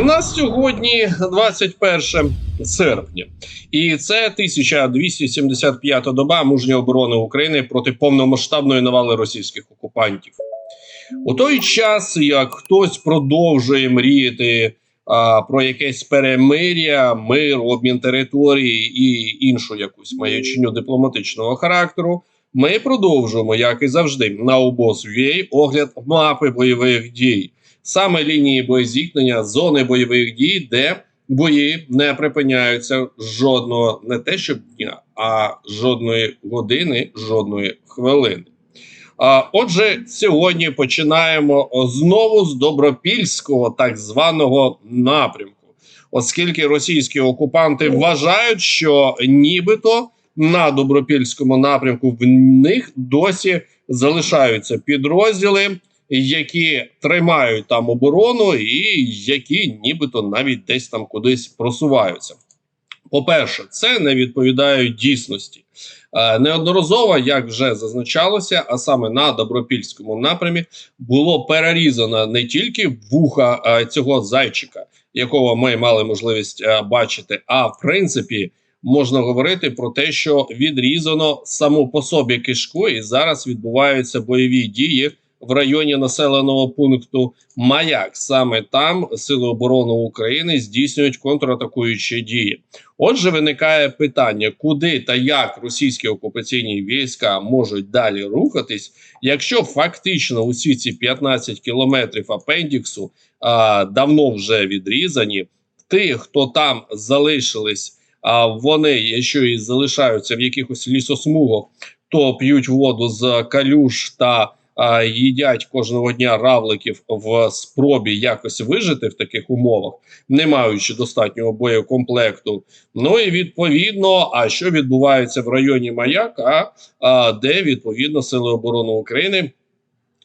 У нас сьогодні 21 серпня, і це 1275 доба мужньої оборони України проти повномасштабної навали російських окупантів. У той час, як хтось продовжує мріяти а, про якесь перемир'я, мир, обмін території і іншу якусь маячню дипломатичного характеру, ми продовжуємо, як і завжди, на обоз.ua огляд мапи бойових дій саме лінії боєзіткнення, зони бойових дій, де бої не припиняються жодного не те, що дня, а жодної години, жодної хвилини. А, Отже, сьогодні починаємо знову з добропільського так званого напрямку, оскільки російські окупанти вважають, що нібито на добропільському напрямку в них досі залишаються підрозділи, які тримають там оборону, і які нібито навіть десь там кудись просуваються. По-перше, це не відповідає дійсності. Е, Неодноразово, як вже зазначалося, а саме на добропільському напрямі було перерізано не тільки вуха е, цього зайчика, якого ми мали можливість е, бачити, а в принципі можна говорити про те, що відрізано саму по собі кишку, і зараз відбуваються бойові дії в районі населеного пункту Маяк. Саме там Сили оборони України здійснюють контратакуючі дії. Отже, виникає питання, куди та як російські окупаційні війська можуть далі рухатись, якщо фактично усі ці 15 кілометрів апендіксу а, давно вже відрізані. Ті, хто там залишились, а вони, якщо і залишаються в якихось лісосмугах, то п'ють воду з калюш та а, їдять кожного дня равликів в спробі якось вижити в таких умовах, не маючи достатнього боєкомплекту. Ну і відповідно, а що відбувається в районі Маяка, а, де відповідно Сили оборони України.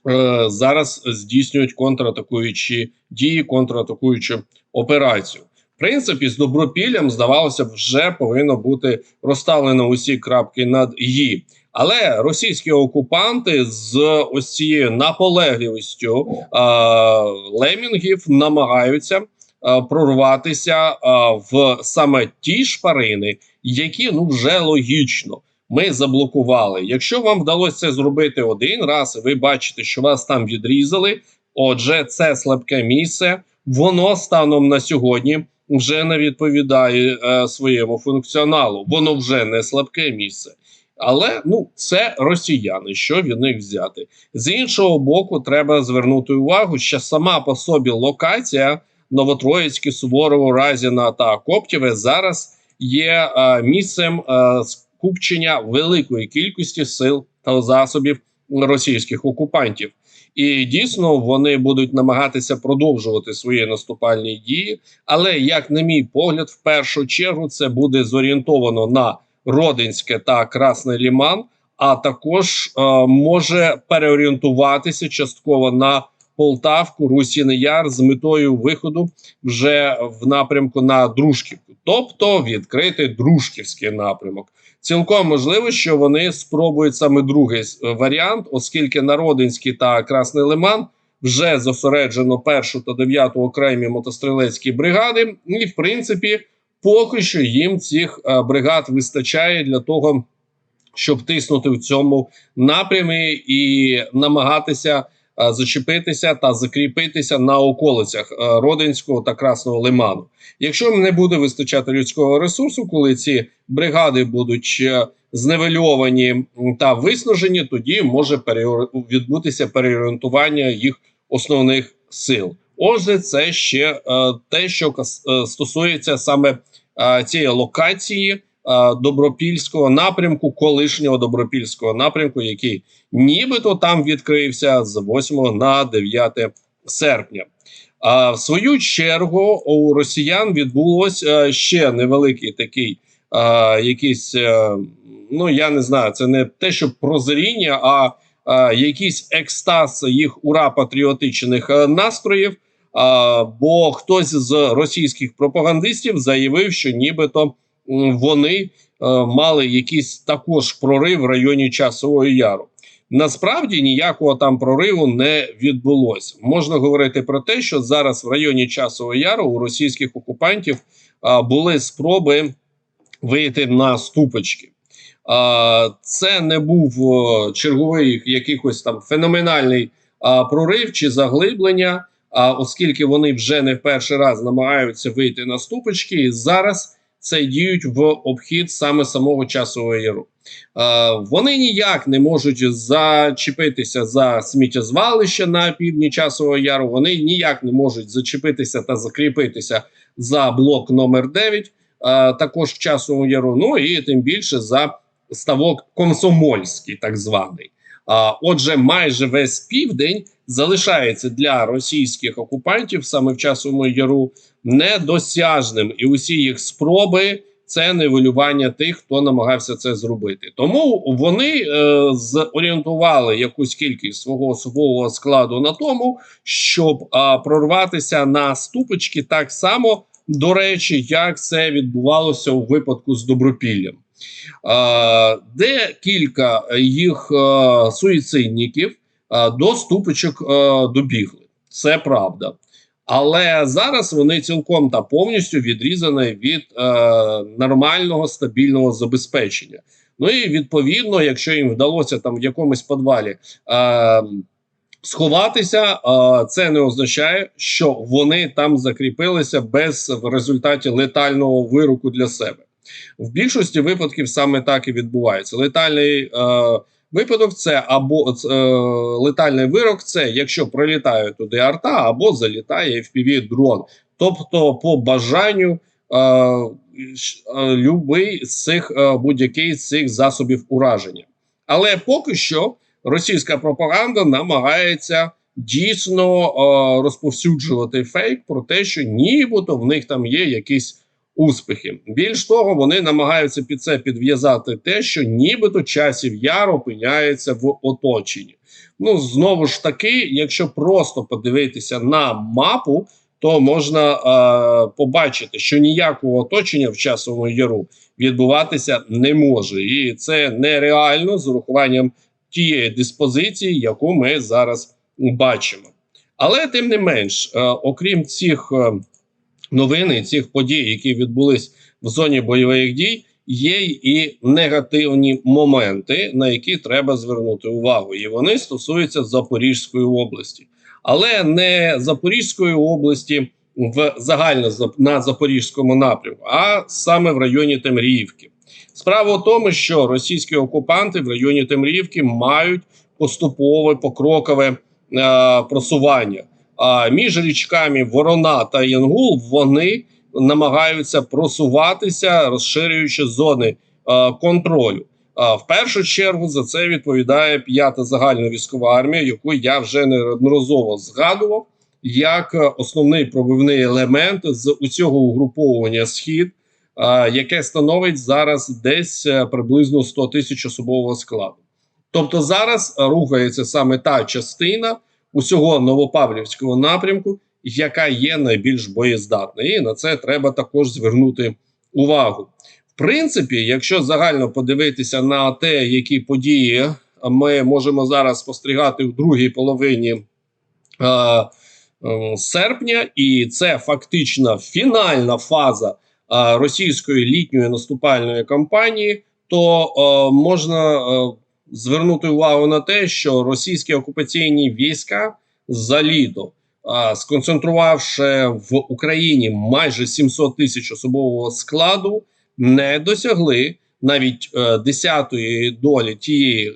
е, Зараз здійснюють контратакуючі дії, контратакуючу операцію. Принципі, з добропіллям здавалося, б, вже повинно бути розставлено усі крапки над «і». Але російські окупанти з ось цією наполегливістю е, лемінгів намагаються е, прорватися е, в саме ті шпарини, які ну вже логічно ми заблокували. Якщо вам вдалося це зробити один раз, і ви бачите, що вас там відрізали. Отже, це слабке місце. Воно станом на сьогодні вже не відповідає е, своєму функціоналу. Воно вже не слабке місце. Але ну це росіяни, що від них взяти з іншого боку. Треба звернути увагу, що сама по собі локація Новотроїцьке, Суворово, Разіна та Коптєве зараз є е, місцем е, скупчення великої кількості сил та засобів російських окупантів. І дійсно вони будуть намагатися продовжувати свої наступальні дії. Але, як на мій погляд, в першу чергу це буде зорієнтовано на Родинське та Красний Ліман, а також е, може переорієнтуватися частково на Полтавку, Русіний Яр з метою виходу вже в напрямку на Дружківку, тобто відкрити Дружківський напрямок. Цілком можливо, що вони спробують саме другий е, варіант, оскільки на Родинський та Красний Лиман вже зосереджено першу та дев'яту окремі мотострілецькі бригади, і в принципі поки що їм цих е, бригад вистачає для того, щоб тиснути в цьому напрямі і намагатися зачепитися та закріпитися на околицях е, Родинського та Красного Лиману. Якщо не буде вистачати людського ресурсу, коли ці бригади будуть е, зневельовані та виснажені, тоді може відбутися переорієнтування їх основних сил. Отже, це ще е, те, що е, стосується саме е, цієї локації е, добропільського напрямку, колишнього добропільського напрямку, який нібито там відкрився з 8 на 9 серпня. А в свою чергу у росіян відбулося ще невеликий такий а, якийсь, е, ну я не знаю, це не те, що прозріння, а, а якийсь екстаз їх ура патріотичних е, настроїв. А, бо хтось з російських пропагандистів заявив, що нібито вони е, мали якийсь також прорив в районі Часового Яру. Насправді ніякого там прориву не відбулося. Можна говорити про те, що зараз в районі Часового Яру у російських окупантів були спроби вийти на ступочки. Це не був черговий якихось там феноменальний прорив чи заглиблення. Оскільки вони вже не в перший раз намагаються вийти на ступочки, і зараз це діють в обхід саме самого часового яру. Е, вони ніяк не можуть зачепитися за сміттєзвалище на півдні часового яру. Вони ніяк не можуть зачепитися та закріпитися за блок номер 9 е, також в часовому яру. Ну і тим більше за ставок комсомольський, так званий. А, Отже, майже весь південь залишається для російських окупантів саме в часовому яру недосяжним, і усі їх спроби це нивелювання тих, хто намагався це зробити. Тому вони е, зорієнтували якусь кількість свого особового складу на тому, щоб е, прорватися на ступочки так само, до речі, як це відбувалося у випадку з добропіллям. Де кілька їх е, суїцидників е, до ступочок е, добігли. Це правда. Але зараз вони цілком та повністю відрізані від е, нормального стабільного забезпечення. Ну і відповідно, якщо їм вдалося там в якомусь подвалі е, сховатися, е, це не означає, що вони там закріпилися без в результаті летального вироку для себе. В більшості випадків саме так і відбувається. Летальний е, випадок це або е, летальний вирок, це якщо прилітає туди арта, або залітає fpv дрон. Тобто, по бажанню е, е, любий з цих е, будь-який з цих засобів ураження. Але поки що російська пропаганда намагається дійсно е, розповсюджувати фейк про те, що нібито в них там є якісь успіхи. Більш того, вони намагаються під це підв'язати те, що нібито часів яр опиняється в оточенні. Ну знову ж таки, якщо просто подивитися на мапу, то можна е, побачити, що ніякого оточення в часовому яру відбуватися не може, і це нереально з урахуванням тієї диспозиції, яку ми зараз бачимо. Але тим не менш, е, окрім цих. Е, новини цих подій, які відбулись в зоні бойових дій, є і негативні моменти, на які треба звернути увагу. І вони стосуються Запорізької області, але не Запорізької області в загально на Запорізькому напрямку, а саме в районі Темріївки. Справа в тому, що російські окупанти в районі Темріївки мають поступове покрокове е, просування. А між річками Ворона та Янгул вони намагаються просуватися, розширюючи зони а, контролю. А в першу чергу за це відповідає п'ята загальна військова армія, яку я вже неодноразово згадував як основний пробивний елемент з усього угруповування схід, яке становить зараз десь е, приблизно 100 тисяч особового складу. Тобто зараз рухається саме та частина усього Новопавлівського напрямку, яка є найбільш боєздатною. І на це треба також звернути увагу. В принципі, якщо загально подивитися на те, які події ми можемо зараз спостерігати в другій половині е, е, серпня, і це фактично фінальна фаза е, російської літньої наступальної кампанії, то е, можна. Звернути увагу на те, що російські окупаційні війська за літо, сконцентрувавши в Україні майже 700 тисяч особового складу, не досягли навіть е, десятої долі тієї е,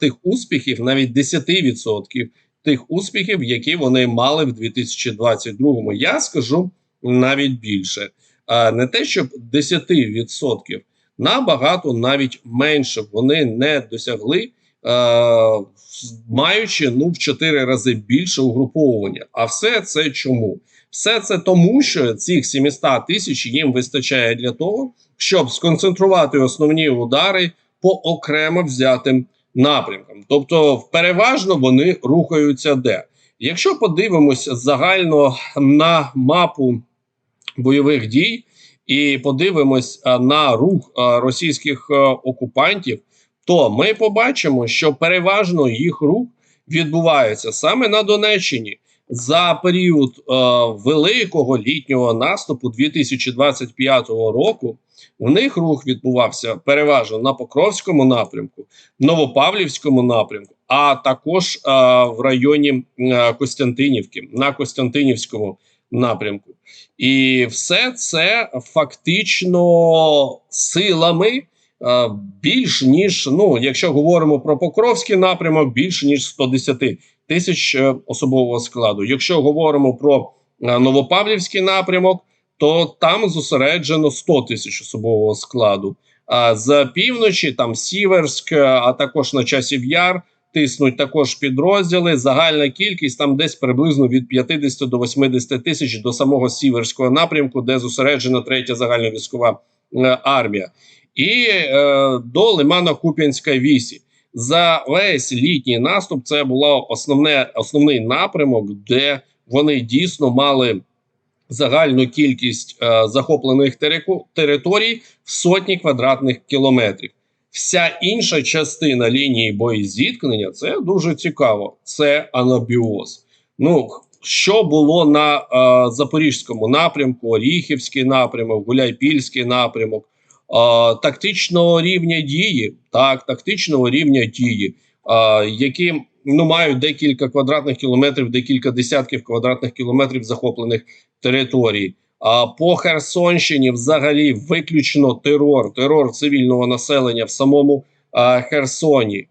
тих успіхів, навіть 10% тих успіхів, які вони мали в 2022-му. Я скажу навіть більше, не те, щоб 10%, набагато навіть менше вони не досягли е, маючи ну в 4 рази більше угруповування. А все це чому? Все це тому, що цих 700 тисяч їм вистачає для того, щоб сконцентрувати основні удари по окремо взятим напрямкам. Тобто, переважно вони рухаються де. Якщо подивимося загально на мапу бойових дій і подивимось на рух російських окупантів, то ми побачимо, що переважно їх рух відбувається саме на Донеччині за період е, великого літнього наступу 2025 року. У них рух відбувався переважно на Покровському напрямку, Новопавлівському напрямку, а також е, в районі е, Костянтинівки на Костянтинівському напрямку. І все це фактично силами е, більш ніж ну, якщо говоримо про Покровський напрямок, більш ніж 110 тисяч е, особового складу. Якщо говоримо про е, Новопавлівський напрямок, то там зосереджено 100 тисяч особового складу. А з півночі там Сіверськ, а також на часів яр тиснуть також підрозділи. Загальна кількість там десь приблизно від 50 до 80 тисяч до самого сіверського напрямку, де зосереджена третя загальновійськова е, армія, і е, до Лимана Куп'янська вісі. За весь літній наступ це було основне основний напрямок, де вони дійсно мали загальну кількість е, захоплених територій в сотні квадратних кілометрів. Вся інша частина лінії боєзіткнення це дуже цікаво. Це анабіоз. Ну що було на е, запорізькому напрямку, Оріхівський напрямок, Гуляйпільський напрямок, е, тактичного рівня дії, так, тактичного рівня дії, е, які ну мають декілька квадратних кілометрів, декілька десятків квадратних кілометрів захоплених територій. По Херсонщині взагалі виключно терор, терор цивільного населення в самому Херсоні.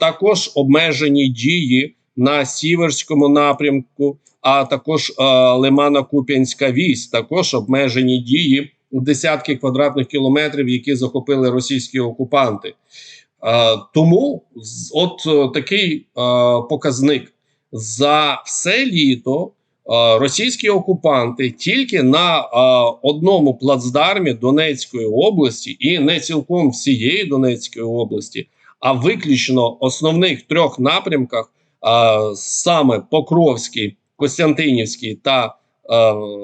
Також обмежені дії на сіверському напрямку, а також Лимана Куп'янська вісь. Також обмежені дії десятки квадратних кілометрів, які захопили російські окупанти. Тому от е, такий показник за все літо. Російські окупанти тільки на одному плацдармі Донецької області і не цілком всієї Донецької області, а виключно основних трьох напрямках, саме Покровський, Костянтинівський та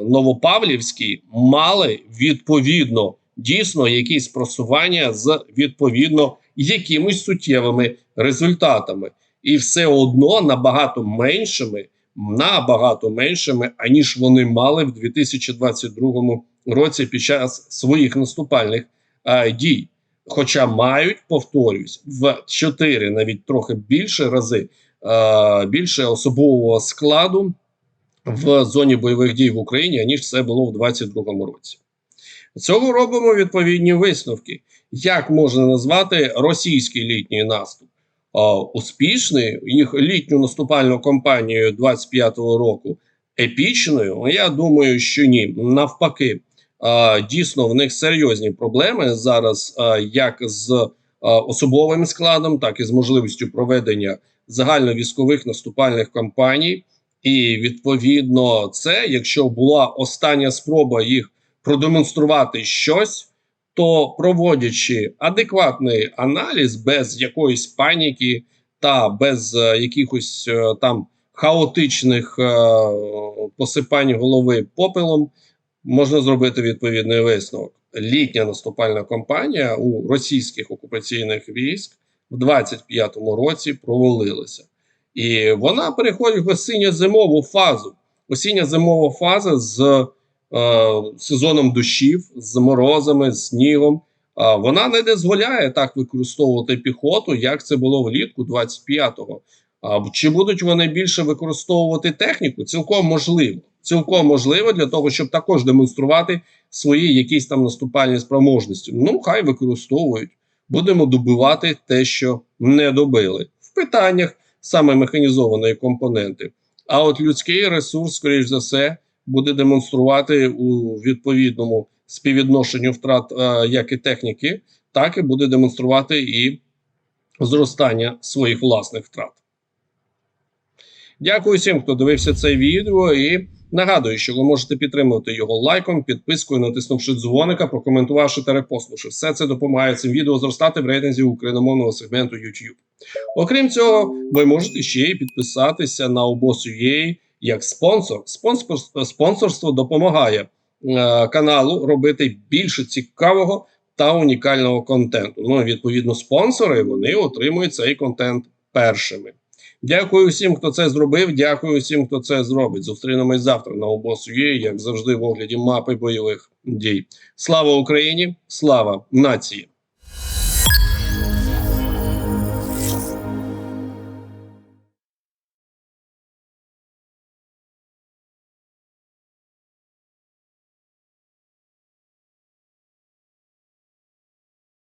Новопавлівський, мали відповідно дійсно якісь просування з відповідно якимись суттєвими результатами, і все одно набагато меншими набагато меншими, аніж вони мали в 2022 році під час своїх наступальних е, дій. Хоча мають, повторюсь, в 4, навіть трохи більше рази е, більше особового складу в зоні бойових дій в Україні, аніж це було в 2022 році. Цього робимо відповідні висновки. Як можна назвати російський літній наступ? Успішний, їх літню наступальну кампанію 25-го року епічною. Ну, Я думаю, що ні. Навпаки, дійсно в них серйозні проблеми зараз, як з особовим складом, так і з можливістю проведення загальновійськових наступальних кампаній. І відповідно, це, якщо була остання спроба їх продемонструвати щось то проводячи адекватний аналіз без якоїсь паніки та без е, якихось е, там хаотичних е, посипань голови попелом, можна зробити відповідний висновок. Літня наступальна кампанія у російських окупаційних військ в 25-му році провалилася. І вона переходить в осінньо-зимову фазу. Осінньо-зимова фаза з сезоном дощів, з морозами, з снігом. Вона не дозволяє так використовувати піхоту, як це було влітку 25-го. А чи будуть вони більше використовувати техніку? Цілком можливо. Цілком можливо для того, щоб також демонструвати свої якісь там наступальні спроможності. Ну, хай використовують. Будемо добивати те, що не добили в питаннях саме механізованої компоненти. А от людський ресурс, скоріш за все, буде демонструвати у відповідному співвідношенню втрат е, як і техніки, так і буде демонструвати і зростання своїх власних втрат. Дякую всім, хто дивився це відео. І нагадую, що ви можете підтримувати його лайком, підпискою, натиснувши дзвоника, прокоментувавши та репостнувши. Все це допомагає цим відео зростати в рейтинзі україномовного сегменту YouTube. Окрім цього, ви можете ще й підписатися на обос.ua як спонсор. Спонсор спонсорство допомагає е, каналу робити більше цікавого та унікального контенту. Ну, відповідно, спонсори вони отримують цей контент першими. Дякую всім, хто це зробив. Дякую всім, хто це зробить. Зустрінемось завтра на обос.ua, як завжди, в огляді мапи бойових дій. Слава Україні! Слава нації!